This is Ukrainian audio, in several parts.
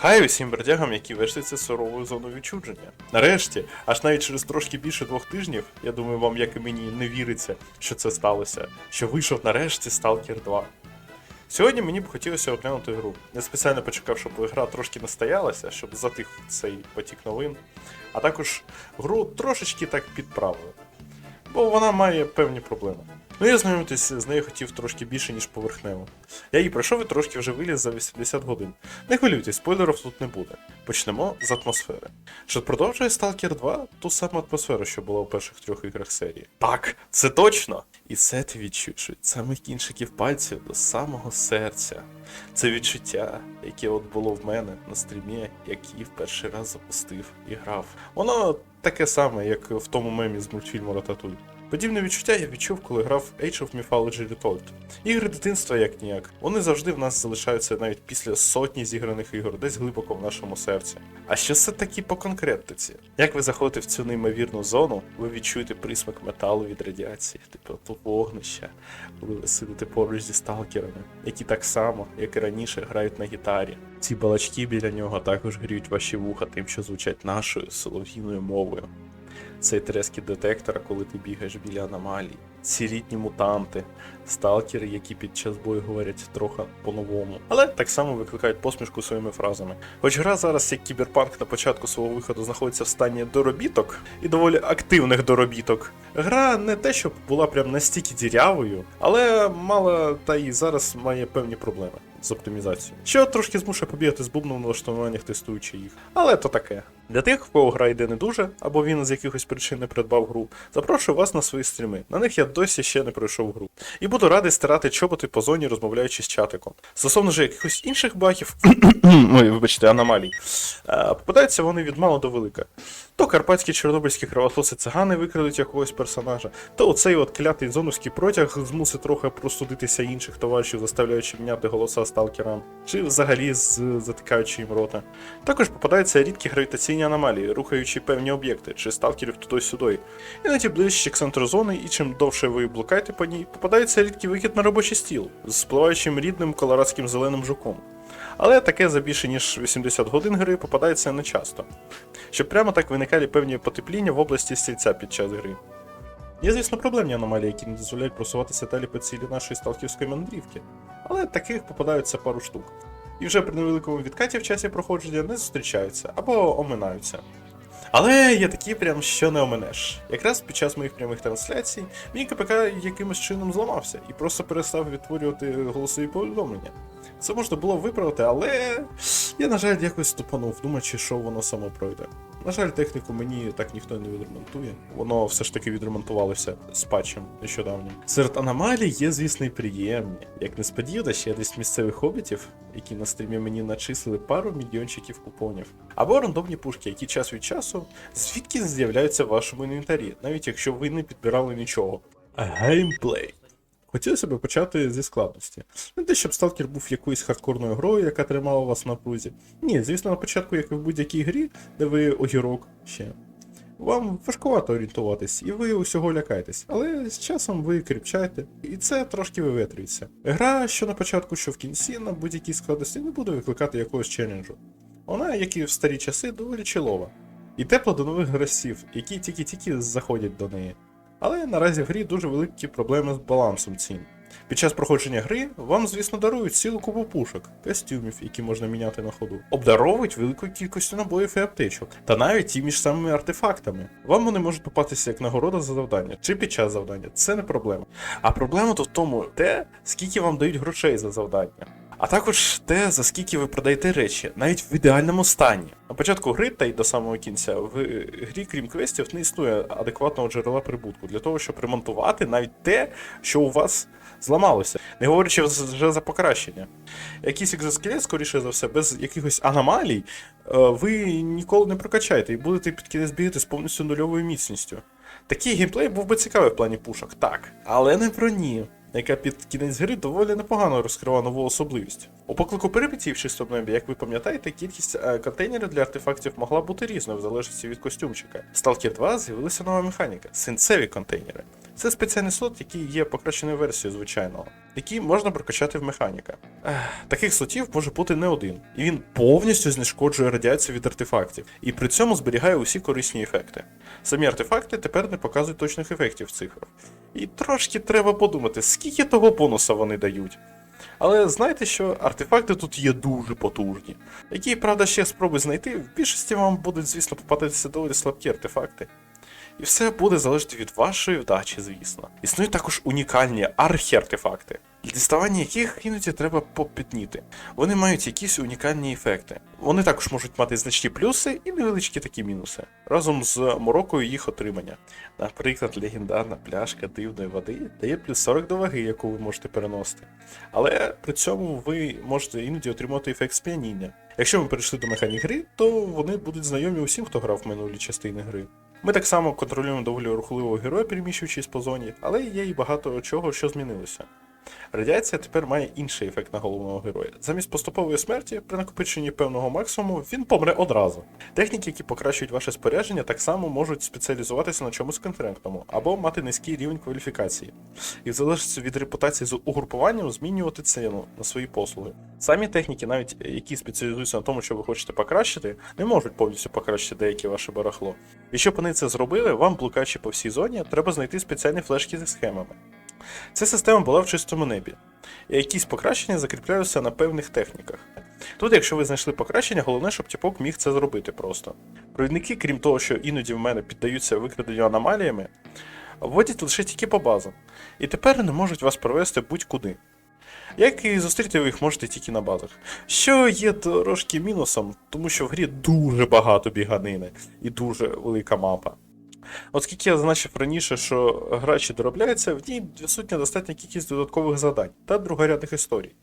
Хай усім бродягам, які вийшли суровою зоною відчудження. Нарешті, аж навіть через трошки більше двох тижнів, я думаю, вам, як і мені, не віриться, що це сталося, що вийшов нарешті Stalker 2. Сьогодні мені б хотілося оглянути гру. Не спеціально почекав, щоб гра трошки настоялася, щоб затих цей потік новин. А також гру трошечки так підправили. Бо вона має певні проблеми. Ну я знайомитись з нею хотів трошки більше, ніж поверхнево. Я її пройшов і трошки вже виліз за 80 годин. Не хвилюйтесь, спойлерів тут не буде. Почнемо з атмосфери. Що продовжує Stalker 2 ту саму атмосферу, що була у перших трьох іграх серії. Так, це точно! І це ти відчуєш від самих кінчиків пальців до самого серця. Це відчуття, яке от було в мене на стрімі, який в перший раз запустив і грав. Воно таке саме, як в тому мемі з мультфільму Рататуй. Подібне відчуття я відчув, коли грав Age of Mythology Retold. Ігри дитинства як ніяк. Вони завжди в нас залишаються навіть після сотні зіграних ігор, десь глибоко в нашому серці. А що це такі по конкретиці? Як ви заходите в цю неймовірну зону, ви відчуєте присмак металу від радіації, типу то вогнища, коли ви сидите поруч зі сталкерами, які так само, як і раніше, грають на гітарі. Ці балачки біля нього також гріють ваші вуха тим, що звучать нашою солов'їною мовою цей трескіт детектора, коли ти бігаєш біля аномалій, ці рідні мутанти, сталкери, які під час бою говорять трохи по-новому, але так само викликають посмішку своїми фразами. Хоч гра зараз, як кіберпанк на початку свого виходу, знаходиться в стані доробіток і доволі активних доробіток. Гра не те, щоб була прям настільки дірявою, але мала та і зараз має певні проблеми з оптимізацією. Що трошки змушує побігати з бубном в налаштуваннях, тестуючи їх. Але то таке. Для тих, в кого гра йде не дуже, або він з якихось причин не придбав гру, запрошую вас на свої стріми. На них я досі ще не пройшов гру. І буду радий стирати чоботи по зоні, розмовляючи з чатиком. Стосовно ж якихось інших багів, ой, вибачте, аномалій, е, попадаються вони від мало до велика. То карпатські чорнобильські кровососи цигани викрадуть якогось персонажа, то оцей от клятий зоновський протяг змусить трохи простудитися інших товаришів, заставляючи міняти голоса сталкерам, чи взагалі з затикаючи їм рота. Також попадаються рідкі гравітаційні аномалії, рухаючи певні об'єкти, чи сталкерів туди-сюди. Іноді ближче к центру зони, і чим довше ви блукаєте по ній, попадається рідкий вихід на робочий стіл з спливаючим рідним колорадським зеленим жуком. Але таке за більше ніж 80 годин гри попадається не часто, щоб прямо так виникали певні потепління в області стільця під час гри. Є, звісно, проблемні аномалії, які не дозволяють просуватися далі по цілі нашої сталківської мандрівки, але таких попадаються пару штук. І вже при невеликому відкаті в часі проходження не зустрічаються або оминаються. Але є такі прям, що не оминеш. Якраз під час моїх прямих трансляцій мій КПК якимось чином зламався і просто перестав відтворювати голосові повідомлення. Це можна було виправити, але я, на жаль, якось ступанув, думаючи, що воно само пройде. На жаль, техніку мені так ніхто не відремонтує. Воно все ж таки відремонтувалося з патчем нещодавнім. Серед аномалій є, звісно, і приємні. Як несподівано, ще десь місцевих хобітів, які на стрімі мені начислили пару мільйончиків купонів. Або рандомні пушки, які час від часу звідки з'являються в вашому інвентарі, навіть якщо ви не підбирали нічого. Геймплей. Хотілося б почати зі складності. Не те, щоб сталкер був якоюсь хардкорною грою, яка тримала вас на прузі. Ні, звісно, на початку, як і в будь-якій грі, де ви огірок ще. Вам важкувато орієнтуватись, і ви усього лякаєтесь, але з часом ви кріпчаєте, і це трошки виветрюється. Гра, що на початку, що в кінці, на будь-якій складності не буде викликати якогось челенджу. Вона, як і в старі часи, доволі чилова. І тепла до нових гравців, які тільки-тільки заходять до неї. Але наразі в грі дуже великі проблеми з балансом цін. Під час проходження гри вам, звісно, дарують цілу купу пушок, костюмів, які можна міняти на ходу, обдаровують великою кількістю набоїв і аптечок, та навіть ті між самими артефактами. Вам вони можуть попатися як нагорода за завдання чи під час завдання. Це не проблема. А проблема то в тому, те, скільки вам дають грошей за завдання. А також те, за скільки ви продаєте речі, навіть в ідеальному стані. На початку гри та й до самого кінця в грі, крім квестів, не існує адекватного джерела прибутку для того, щоб ремонтувати навіть те, що у вас зламалося, не говорячи вже за покращення. Якийсь екзоскелет, скоріше за все, без якихось аномалій, е, ви ніколи не прокачаєте і будете під кінець бігати з повністю нульовою міцністю. Такий геймплей був би цікавий в плані пушок, так, але не про ні яка під кінець гри доволі непогано розкрила нову особливість. У поклику перипетій в чистому небі, як ви пам'ятаєте, кількість е, контейнерів для артефактів могла бути різною в залежності від костюмчика. В Stalker 2 з'явилася нова механіка синцеві контейнери. Це спеціальний слот, який є покращеною версією звичайного. які можна прокачати в механіка. Ех, таких слотів може бути не один, і він повністю знешкоджує радіацію від артефактів, і при цьому зберігає усі корисні ефекти. Самі артефакти тепер не показують точних ефектів в цифрах. І трошки треба подумати, скільки того бонуса вони дають. Але знаєте, що артефакти тут є дуже потужні. Які, правда, ще спроби знайти, в більшості вам будуть, звісно, попадатися доволі слабкі артефакти. І все буде залежати від вашої вдачі, звісно. Існують також унікальні архіартефакти, для діставання яких іноді треба попітніти. Вони мають якісь унікальні ефекти. Вони також можуть мати значні плюси і невеличкі такі мінуси, разом з морокою їх отримання. Наприклад, легендарна пляшка дивної води дає плюс 40 до ваги, яку ви можете переносити. Але при цьому ви можете іноді отримати ефект сп'яніння. Якщо ми перейшли до механік гри, то вони будуть знайомі усім, хто грав в минулі частини гри. Ми так само контролюємо доволі рухливого героя, переміщуючись по зоні, але є і багато чого, що змінилося. Радіація тепер має інший ефект на головного героя. Замість поступової смерті, при накопиченні певного максимуму, він помре одразу. Техніки, які покращують ваше спорядження, так само можуть спеціалізуватися на чомусь конкретному або мати низький рівень кваліфікації. І в залежності від репутації з угрупуванням змінювати ціну на свої послуги. Самі техніки, навіть які спеціалізуються на тому, що ви хочете покращити, не можуть повністю покращити деяке ваше барахло. І щоб вони це зробили, вам, блукаючи по всій зоні, треба знайти спеціальні флешки зі схемами. Ця система була в чистому небі, і якісь покращення закріплялися на певних техніках. Тут, якщо ви знайшли покращення, головне, щоб тіпок міг це зробити просто. Провідники, крім того, що іноді в мене піддаються викраденню аномаліями, вводять лише тільки по базам, і тепер не можуть вас провести будь-куди. Як і зустріти ви їх можете тільки на базах. Що є трошки мінусом, тому що в грі дуже багато біганини і дуже велика мапа. Оскільки я зазначив раніше, що грачі доробляються, в ній відсутня достатня кількість додаткових завдань та другорядних історій,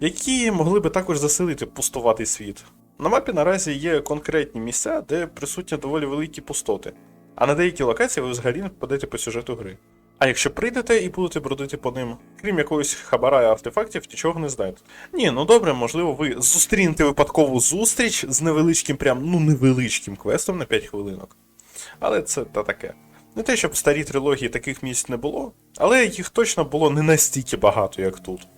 які могли би також заселити пустуватий світ. На мапі наразі є конкретні місця, де присутні доволі великі пустоти, а на деякі локації ви взагалі не попадете по сюжету гри. А якщо прийдете і будете бродити по ним, крім якогось хабара і артефактів, нічого не знайдете. Ні, ну добре, можливо, ви зустрінете випадкову зустріч з невеличким, прям ну невеличким квестом на 5 хвилинок. Але це та таке. Не те, щоб в старій трилогії таких місць не було, але їх точно було не настільки багато, як тут.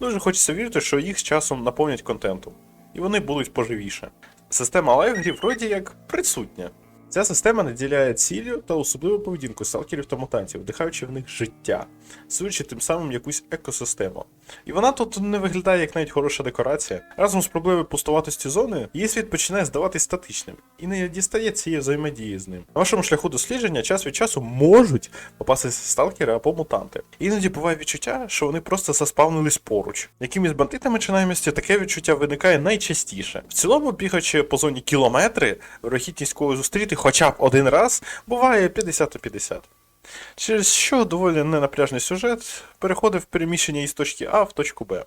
Дуже хочеться вірити, що їх з часом наповнять контентом, і вони будуть поживіше. Система лайвгрів вроді як присутня. Ця система наділяє ціллю та особливу поведінку сталкерів та мутантів, вдихаючи в них життя, створюючи тим самим якусь екосистему. І вона тут не виглядає як навіть хороша декорація. Разом з проблемою пустуватості зони, її світ починає здаватись статичним і не дістає цієї взаємодії з ним. На вашому шляху дослідження час від часу можуть попастися сталкери або мутанти. Іноді буває відчуття, що вони просто заспавнились поруч. Якимись бандитами чи наймісті таке відчуття виникає найчастіше. В цілому, бігаючи по зоні кілометри, вирохідність когось зустріти хоча б один раз буває 50 на 50. Через що доволі ненапряжний сюжет переходив переміщення із точки А в точку Б.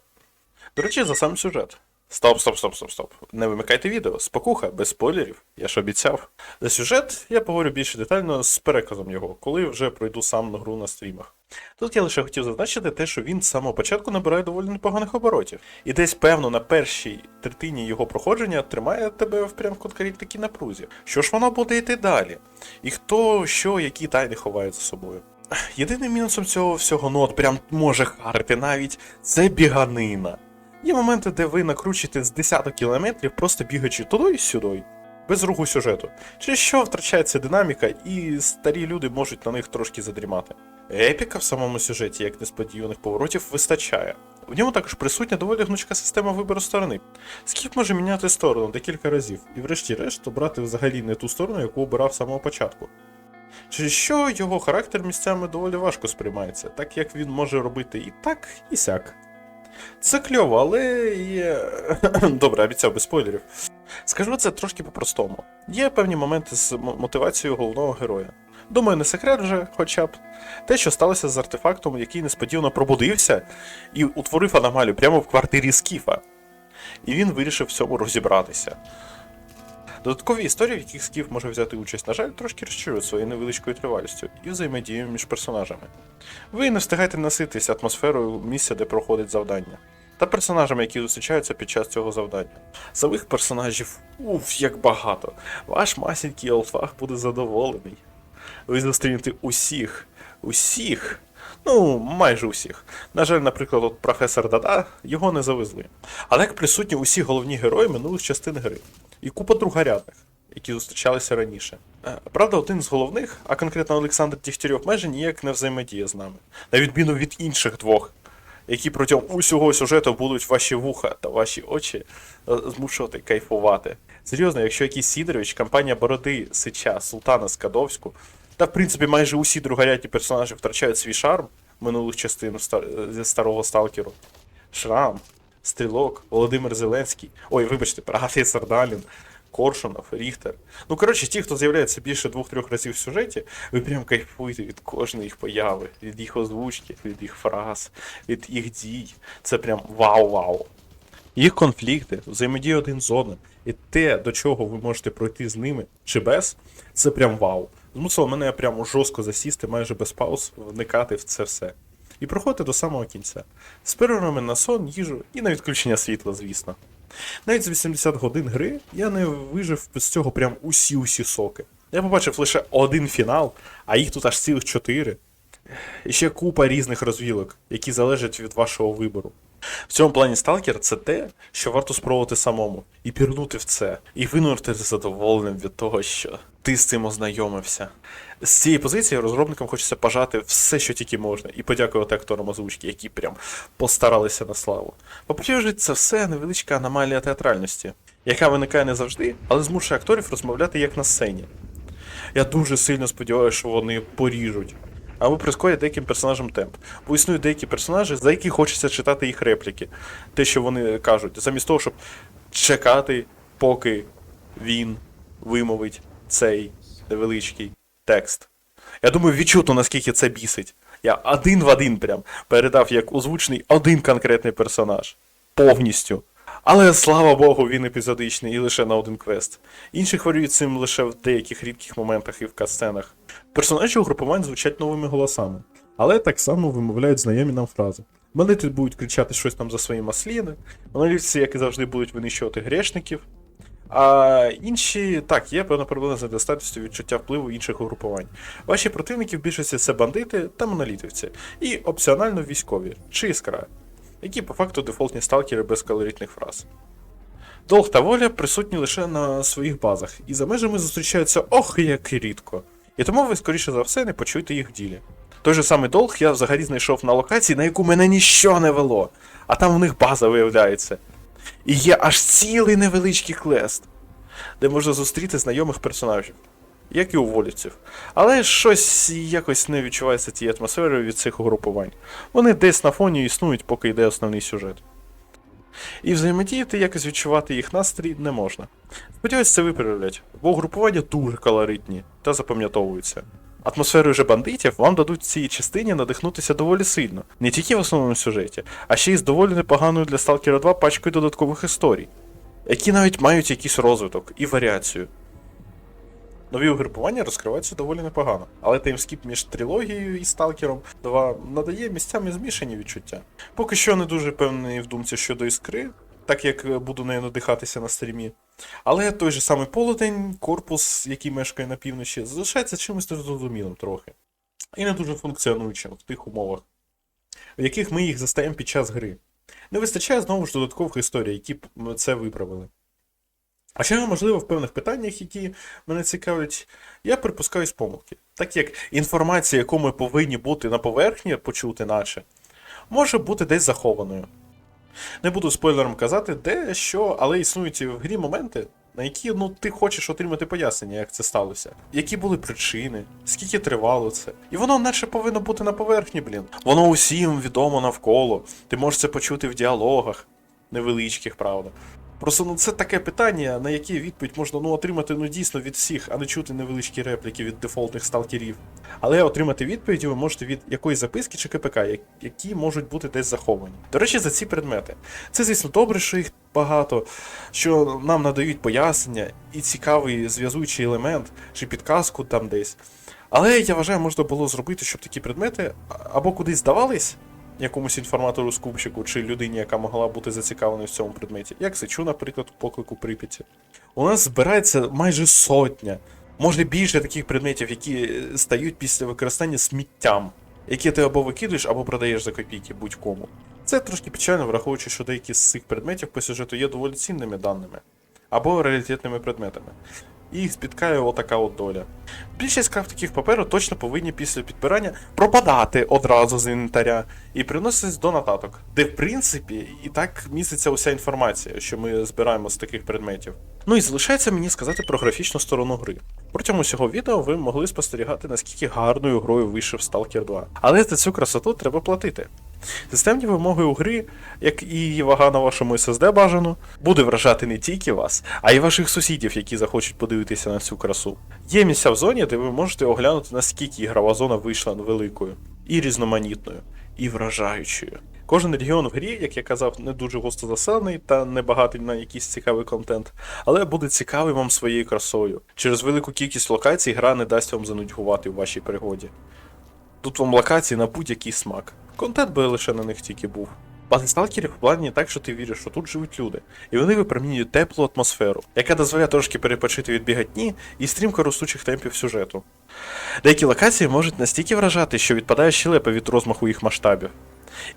До речі, за сам сюжет. Стоп, стоп, стоп, стоп, стоп. Не вимикайте відео. Спокуха, без спойлерів. Я ж обіцяв. За сюжет я поговорю більш детально з переказом його, коли вже пройду сам на гру на стрімах. Тут я лише хотів зазначити те, що він з самого початку набирає доволі непоганих оборотів. І десь, певно, на першій третині його проходження тримає тебе в прям конкретній напрузі. Що ж воно буде йти далі? І хто, що, які тайни ховає за собою? Єдиним мінусом цього всього, ну от прям може харити навіть, це біганина. Є моменти, де ви накручуєте з десяток кілометрів, просто бігаючи туди і сюди, без руху сюжету. Через що втрачається динаміка, і старі люди можуть на них трошки задрімати. Епіка в самому сюжеті, як несподіваних поворотів, вистачає. В ньому також присутня доволі гнучка система вибору сторони. Скіп може міняти сторону декілька разів, і врешті-решт обрати взагалі не ту сторону, яку обирав з самого початку. Через що його характер місцями доволі важко сприймається, так як він може робити і так, і сяк. Це кльово, але є. Добре, обіцяв без спойлерів. Скажу це трошки по-простому. Є певні моменти з мотивацією головного героя. Думаю, не секрет вже, хоча б. Те, що сталося з артефактом, який несподівано пробудився і утворив аномалію прямо в квартирі Скіфа. І він вирішив в цьому розібратися. Додаткові історії, в яких Скіф може взяти участь, на жаль, трошки розчарують своєю невеличкою тривалістю і взаємодією між персонажами. Ви не встигаєте наситись атмосферою місця, де проходить завдання, та персонажами, які зустрічаються під час цього завдання. Самих персонажів уф, як багато. Ваш масінький олдфаг буде задоволений. Ви зустрінете усіх, усіх, Ну, майже усіх. На жаль, наприклад, от професор Дада його не завезли. Але як присутні усі головні герої минулих частин гри. І купа другорядних, які зустрічалися раніше. Е, Правда, один з головних, а конкретно Олександр Дігтярьов, майже ніяк не взаємодіє з нами, на відміну від інших двох, які протягом усього сюжету будуть ваші вуха та ваші очі е, змушувати кайфувати. Серйозно, якщо якийсь Сідорович, компанія Бороди, Сича, Султана Скадовську, та в принципі майже усі другорядні персонажі втрачають свій шарм минулих частин зі старого сталкеру. Шрам, Стрілок, Володимир Зеленський, ой, вибачте, професор Далін, Коршунов, Ріхтер. Ну, коротше, ті, хто з'являється більше двох-трьох разів в сюжеті, ви прям кайфуєте від кожної їх появи, від їх озвучки, від їх фраз, від їх дій. Це прям вау-вау. Їх конфлікти, взаємодія один з одним, і те, до чого ви можете пройти з ними чи без, це прям вау. Змусило мене прямо жорстко засісти, майже без пауз, вникати в це все. І проходити до самого кінця. З перервами на сон, їжу і на відключення світла, звісно. Навіть з 80 годин гри я не вижив з цього прям усі-усі соки. Я побачив лише один фінал, а їх тут аж цілих чотири. І ще купа різних розвілок, які залежать від вашого вибору. В цьому плані Сталкер це те, що варто спробувати самому, і пірнути в це, і винурти задоволеним від того, що ти з цим ознайомився. З цієї позиції розробникам хочеться пожати все, що тільки можна, і подякувати акторам озвучки, які прям постаралися на славу. По-перше, це все невеличка аномалія театральності, яка виникає не завжди, але змушує акторів розмовляти як на сцені. Я дуже сильно сподіваюся, що вони поріжуть. Або прискорять деяким персонажам темп. Бо існують деякі персонажі, за які хочеться читати їх репліки. Те, що вони кажуть, замість того, щоб чекати, поки він вимовить цей невеличкий текст. Я думаю, відчуто, наскільки це бісить. Я один в один прям передав як озвучений один конкретний персонаж. Повністю. Але слава Богу, він епізодичний і лише на один квест. Інші хворіють цим лише в деяких рідких моментах і в катсценах. Персонажі угрупувань звучать новими голосами, але так само вимовляють знайомі нам фрази. Бандити будуть кричати щось там за свої масліни, монолітці, як і завжди, будуть винищувати грешників. А інші, так, є певна проблема з недостатністю відчуття впливу інших угрупувань. Ваші противники в більшості це бандити та монолітівці, і опціонально військові чи іскра, які по факту дефолтні сталкери без колоритних фраз. Долг та воля присутні лише на своїх базах, і за межами зустрічаються ох як рідко. І тому ви, скоріше за все, не почуєте їх в ділі. Той же самий долг я взагалі знайшов на локації, на яку мене ніщо не вело, а там у них база виявляється. І є аж цілий невеличкий квест, де можна зустріти знайомих персонажів, як і у волівців. Але щось якось не відчувається тієї атмосфери від цих угрупувань. Вони десь на фоні існують, поки йде основний сюжет. І взаємодіяти якось відчувати їх настрій не можна. Сподіваюсь, це виправлять, бо угрупування дуже колоритні та запам'ятовуються. Атмосферою же бандитів вам дадуть цій частині надихнутися доволі сильно, не тільки в основному сюжеті, а ще й з доволі непоганою для Stalker 2 пачкою додаткових історій, які навіть мають якийсь розвиток і варіацію. Нові угрупування розкриваються доволі непогано, але таймскіп між трилогією і Сталкером 2 надає місцями змішані відчуття. Поки що не дуже певний в думці щодо іскри, так як буду нею надихатися на стрімі. Але той же самий полудень, корпус, який мешкає на півночі, залишається чимось незрозумілим трохи. І не дуже функціонуючим в тих умовах, в яких ми їх застаємо під час гри. Не вистачає знову ж додаткових історій, які б це виправили. А ще, можливо, в певних питаннях, які мене цікавлять, я припускаюсь помилки. Так як інформація, яку ми повинні бути на поверхні, почути наче, може бути десь захованою. Не буду спойлером казати, де, що, але існують в грі моменти, на які ну, ти хочеш отримати пояснення, як це сталося. Які були причини, скільки тривало це. І воно наче повинно бути на поверхні, блін. Воно усім відомо навколо. Ти можеш це почути в діалогах, невеличких, правда. Просто ну це таке питання, на яке відповідь можна ну, отримати ну дійсно від всіх, а не чути невеличкі репліки від дефолтних сталкерів. Але отримати відповіді ви можете від якоїсь записки чи КПК, які можуть бути десь заховані. До речі, за ці предмети. Це, звісно, добре, що їх багато, що нам надають пояснення і цікавий зв'язуючий елемент чи підказку там десь. Але я вважаю, можна було зробити, щоб такі предмети або кудись здавались, якомусь інформатору скупщику чи людині, яка могла бути зацікавленою в цьому предметі, як Сичу, наприклад, у поклику Прип'яті. У нас збирається майже сотня, може більше таких предметів, які е, стають після використання сміттям. які ти або викидуєш, або продаєш за копійки будь-кому. Це трошки печально, враховуючи, що деякі з цих предметів по сюжету є доволі цінними даними або раритетними предметами. І їх спіткає отака от доля. Більшість крафтиків паперу точно повинні після підбирання пропадати одразу з інвентаря і приноситись до нотаток, де в принципі і так міститься уся інформація, що ми збираємо з таких предметів. Ну і залишається мені сказати про графічну сторону гри. Протягом усього відео ви могли спостерігати, наскільки гарною грою вийшов Stalker 2. Але за цю красоту треба платити. Системні вимоги у гри, як і вага на вашому SSD бажано, буде вражати не тільки вас, а й ваших сусідів, які захочуть подивитися на цю красу. Є місця в зоні, де ви можете оглянути, наскільки ігрова зона вийшла великою, і різноманітною, і вражаючою. Кожен регіон в грі, як я казав, не дуже густо заселений та не багатий на якийсь цікавий контент, але буде цікавий вам своєю красою. Через велику кількість локацій гра не дасть вам занудьгувати у вашій пригоді. Тут вам локації на будь-який смак. Контент би лише на них тільки був. Бази сталкерів вкладені так, що ти віриш, що тут живуть люди, і вони випромінюють теплу атмосферу, яка дозволяє трошки перепочити від бігатні і стрімко ростучих темпів сюжету. Деякі локації можуть настільки вражати, що відпадає щелепа від розмаху їх масштабів.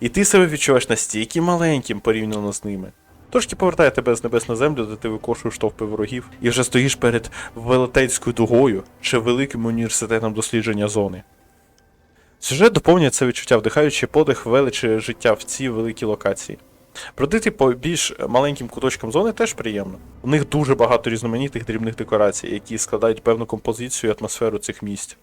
І ти себе відчуваєш настільки маленьким порівняно з ними. Трошки повертає тебе з небес на землю, де ти викошуєш товпи ворогів, і вже стоїш перед велетенською дугою чи великим університетом дослідження зони. Сюжет доповнює це відчуття, вдихаючи подих величі життя в ці великі локації. Бродити по більш маленьким куточкам зони теж приємно. У них дуже багато різноманітних дрібних декорацій, які складають певну композицію і атмосферу цих місць.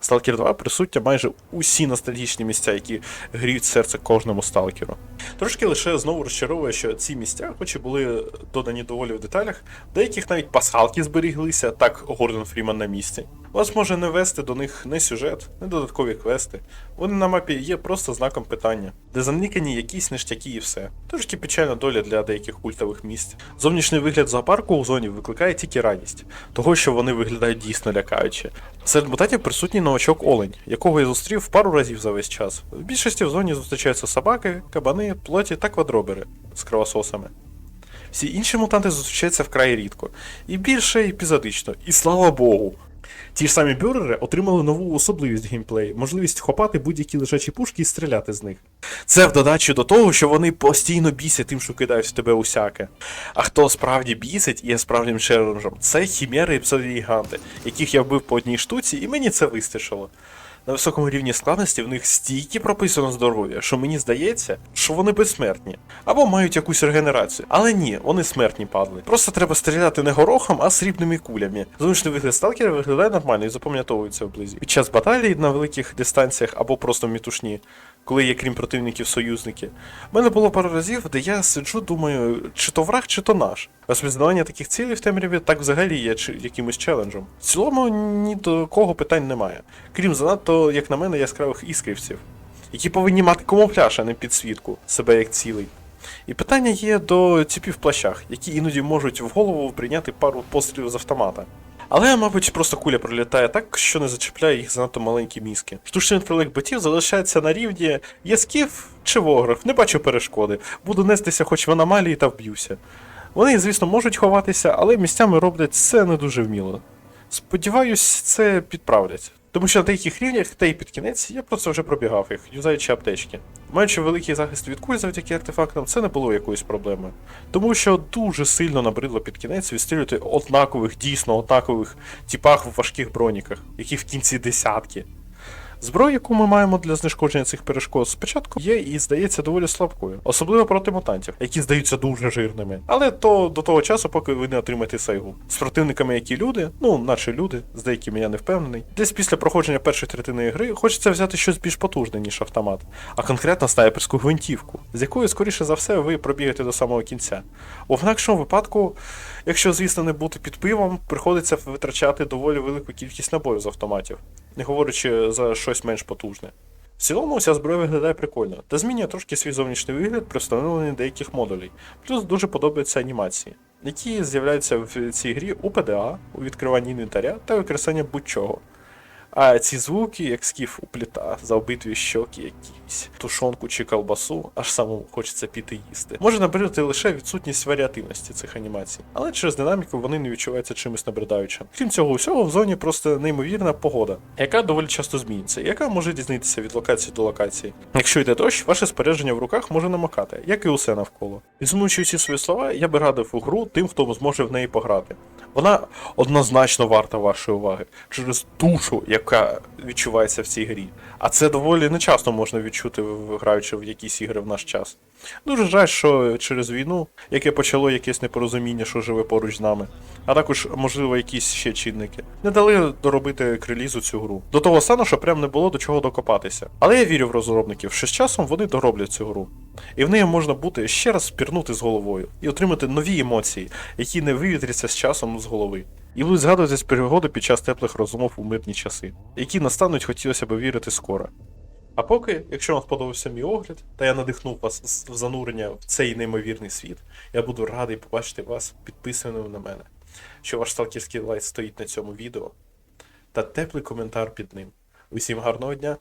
Stalker 2 присутня майже усі ностальгічні місця, які гріють серце кожному сталкеру. Трошки лише знову розчаровує, що ці місця, хоч і були додані доволі в деталях, деяких навіть пасхалки зберіглися, так Гордон Фріман на місці. Вас може не вести до них не сюжет, не додаткові квести. Вони на мапі є просто знаком питання, де заникані якісь ништяки і все. Трошки печальна доля для деяких культових місць. Зовнішній вигляд зоопарку у зоні викликає тільки радість, того що вони виглядають дійсно лякаюче. Серед мутантів присутній новачок Олень, якого я зустрів пару разів за весь час. В більшості в зоні зустрічаються собаки, кабани, плоті та квадробери з кровососами. Всі інші мутанти зустрічаються вкрай рідко, і більше епізодично, і слава Богу. Ті ж самі бюрери отримали нову особливість геймплею, можливість хопати будь-які лежачі пушки і стріляти з них. Це в додачі до того, що вони постійно бісять тим, що кидають в тебе усяке. А хто справді бісить і є справжнім челенджем, це хімери і псевдогіганти, яких я вбив по одній штуці, і мені це вистачило. На високому рівні складності в них стільки прописано здоров'я, що мені здається, що вони безсмертні. Або мають якусь регенерацію. Але ні, вони смертні падли. Просто треба стріляти не горохом, а срібними кулями. Зовнішній вигляд сталкера виглядає нормально і запам'ятовується вблизі. Під час баталій на великих дистанціях або просто в мітушні, коли є крім противників союзники. У мене було пару разів, де я сиджу, думаю, чи то враг, чи то наш. Розпізнавання таких цілей в темряві так взагалі є якимось челенджем. В цілому ні до кого питань немає. Крім занадто, як на мене, яскравих іскрівців, які повинні мати камуфляж, а не підсвітку себе як цілий. І питання є до ціпів плащах, які іноді можуть в голову прийняти пару пострілів з автомата. Але, мабуть, просто куля пролітає так, що не зачіпляє їх занадто маленькі мізки. Штучний інтелект ботів залишається на рівні скіф чи вограф, не бачу перешкоди. Буду нестися хоч в аномалії та вб'юся. Вони, звісно, можуть ховатися, але місцями роблять це не дуже вміло. Сподіваюсь, це підправлять. Тому що на деяких рівнях, та й під кінець, я просто вже пробігав їх, юзаючи аптечки. Маючи великий захист від куль завдяки артефактам, це не було якоюсь проблемою. Тому що дуже сильно набридло під кінець відстрілювати однакових, дійсно однакових тіпах в важких броніках, які в кінці десятки. Зброя, яку ми маємо для знешкодження цих перешкод, спочатку є і здається доволі слабкою, особливо проти мутантів, які здаються дуже жирними. Але то до того часу, поки ви не отримаєте сейву. З противниками, які люди, ну наче люди, з деякими я не впевнений. Десь після проходження першої третини гри хочеться взяти щось більш потужне, ніж автомат, а конкретно снайперську гвинтівку, з якою, скоріше за все, ви пробігаєте до самого кінця. У інакшому випадку, якщо, звісно, не бути під пивом, приходиться витрачати доволі велику кількість набоїв з автоматів не говорячи за щось менш потужне. В цілому ця зброя виглядає прикольно, та змінює трошки свій зовнішній вигляд при встановленні деяких модулей. Плюс дуже подобаються анімації, які з'являються в цій грі у ПДА, у відкриванні інвентаря та використанні будь-чого. А ці звуки, як скіф у пліта, за обидві щоки якісь, тушонку чи колбасу, аж самому хочеться піти їсти. Може набридати лише відсутність варіативності цих анімацій, але через динаміку вони не відчуваються чимось набридаючим. Крім цього усього, в зоні просто неймовірна погода, яка доволі часто змінюється, яка може різнитися від локації до локації. Якщо йде дощ, ваше спорядження в руках може намокати, як і усе навколо. Всі свої слова, я би радив у гру тим, хто зможе в неї пограти. Вона однозначно варта вашої уваги через душу, яка відчувається в цій грі. А це доволі нечасто можна відчути, граючи в якісь ігри в наш час. Дуже жаль, що через війну, яке почало якесь непорозуміння, що живе поруч з нами, а також, можливо, якісь ще чинники, не дали доробити к релізу цю гру. До того стану, що прям не було до чого докопатися. Але я вірю в розробників, що з часом вони дороблять цю гру. І в неї можна бути ще раз спірнути з головою і отримати нові емоції, які не вивітряться з часом з голови. І будуть згадуватись пригоди під час теплих розмов у мирні часи, які настануть хотілося б вірити скоро. А поки, якщо вам сподобався мій огляд, та я надихнув вас в занурення в цей неймовірний світ, я буду радий побачити вас підписаними на мене, що ваш сталкерський лайт стоїть на цьому відео, та теплий коментар під ним. Усім гарного дня!